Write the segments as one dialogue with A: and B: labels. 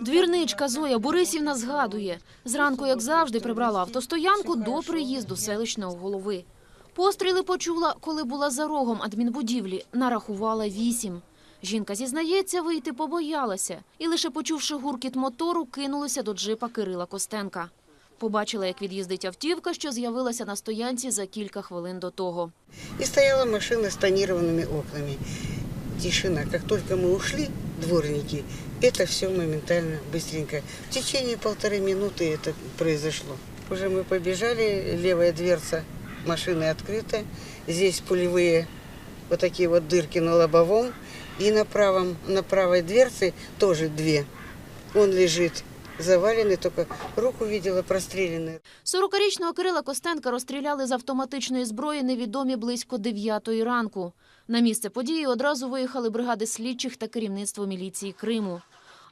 A: Двірничка Зоя Борисівна згадує, зранку, як завжди, прибрала автостоянку до приїзду селищного голови. Постріли почула, коли була за рогом адмінбудівлі, нарахувала вісім. Жінка зізнається, вийти побоялася і, лише почувши гуркіт мотору, кинулася до джипа Кирила Костенка. Побачила, як від'їздить автівка, що з'явилася на стоянці за кілька хвилин до того.
B: И стояла машина с тонированными окнами. Тишина. Как только мы ушли, дворники, это все моментально, быстренько. В течение полторы минуты это произошло. Уже мы побежали, левая дверца машины открыта. Здесь пулевые вот такие вот дырки на лобовом. И на, правом, на правой дверце тоже две. Он лежит заваленный, только руку видела простреленную.
A: 40-річного Кирила Костенка розстріляли з автоматичної зброї невідомі близько 9 ранку. На місце події одразу виїхали бригади слідчих та керівництво міліції Криму.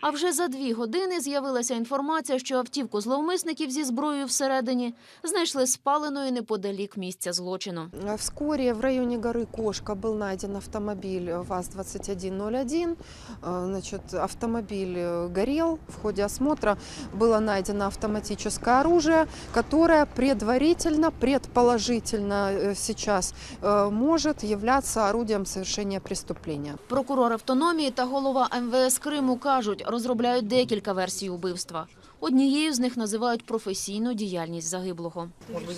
A: А вже за дві години з'явилася інформація, що автівку зловмисників зі зброєю всередині знайшли спаленою неподалік місця злочину.
C: А Вскоре в районе горы Кошка был найден автомобиль ВАЗ-2101. Э, Значит, автомобиль э, горел. В ходе осмотра было найдено автоматическое оружие, которое предварительно, предположительно э, сейчас э, может являться орудием совершения преступления.
A: Прокурор автономії та голова МВС Криму кажуть, розробляють декілька версій убивства. Однією з них називають професійну діяльність загиблого.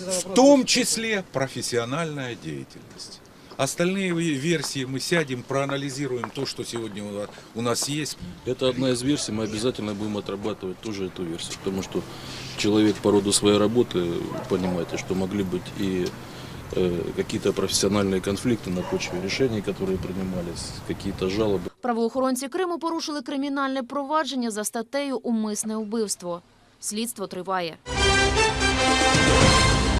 D: В том числе профессиональная деятельность. Остальные ви- версии мы сядем, проанализируем то, что сегодня у нас- у нас есть.
E: Это одна из версий, мы обязательно будем отрабатывать тоже эту версию, потому что человек по роду своей работы, понимаете, что могли быть и э, какие-то профессиональные конфликты на почве решений, которые принимались, какие-то жалобы.
A: Правоохоронці Криму порушили кримінальне провадження за статтею «Умисне вбивство». Слідство триває.